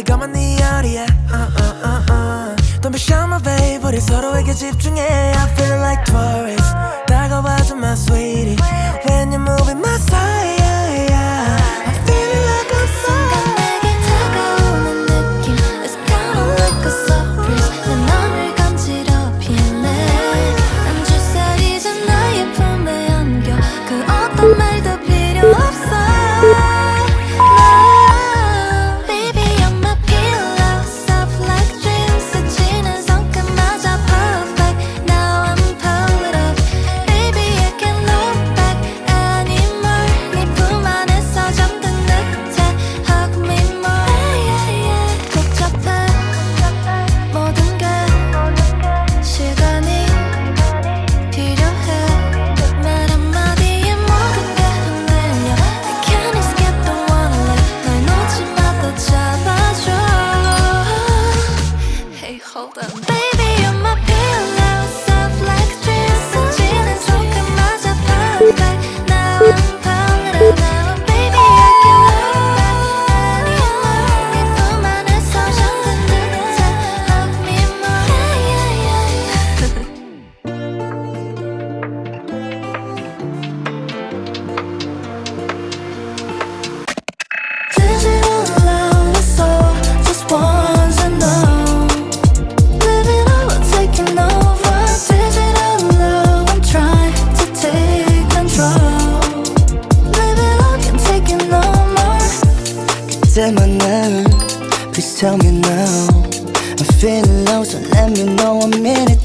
babe. 바르가만 네 어디에? Uh uh uh uh. Don't be shy, my babe. 우리 서로에게 집중해. I feel like tourist. 다가와줘, my sweetie. Tell me now. I'm feeling low, so let me know I'm in it.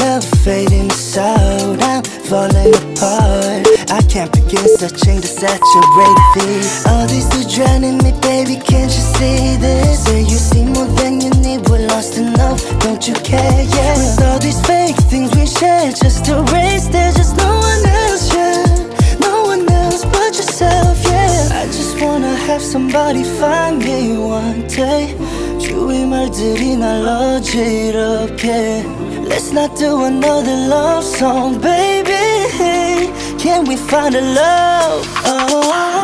Love fading out, I'm falling apart. I can't begin searching the saturate feet. All these are drowning me, baby. Can't you see this? Say you see more than you need. We're lost enough, don't you care? Yeah. With all these fake things we share, just to race, there's just no one else. have somebody find me one day. 주위 말들이 날 어지럽게. Let's not do another love song, baby. Can we find a love? Oh.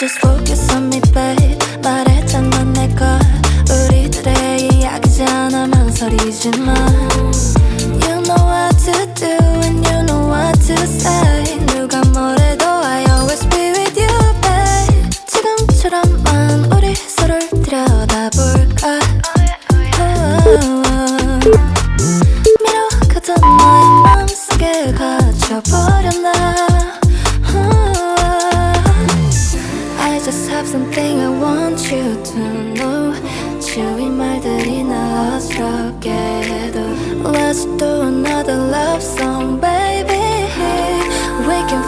Just focus on me, babe. 말했잖아 내가 우리들의 이야기잖아 망설이지 마. You know what to do and you know what to say. 누가 뭐래도 I always be with you, babe. 지금처럼만 우리 서로를 들여다볼까? 미뤄가던 너의 마음속에 갇혀버 Let's do another love song baby. We can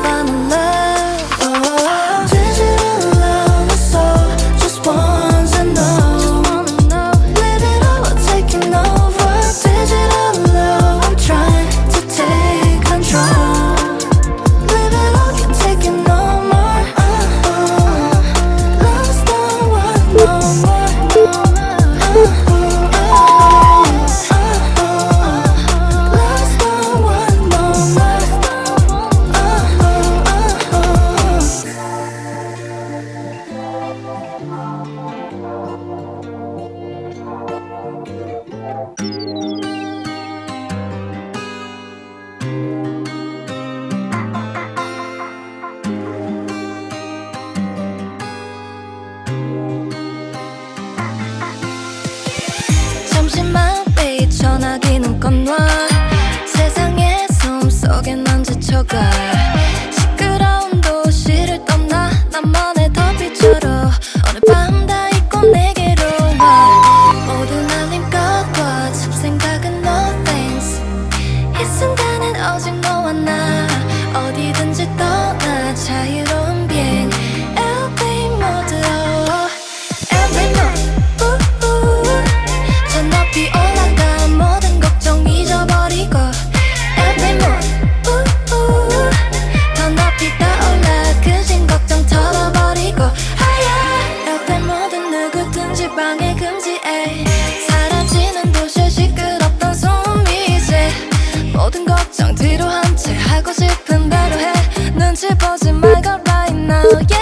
good. my god right now, yeah.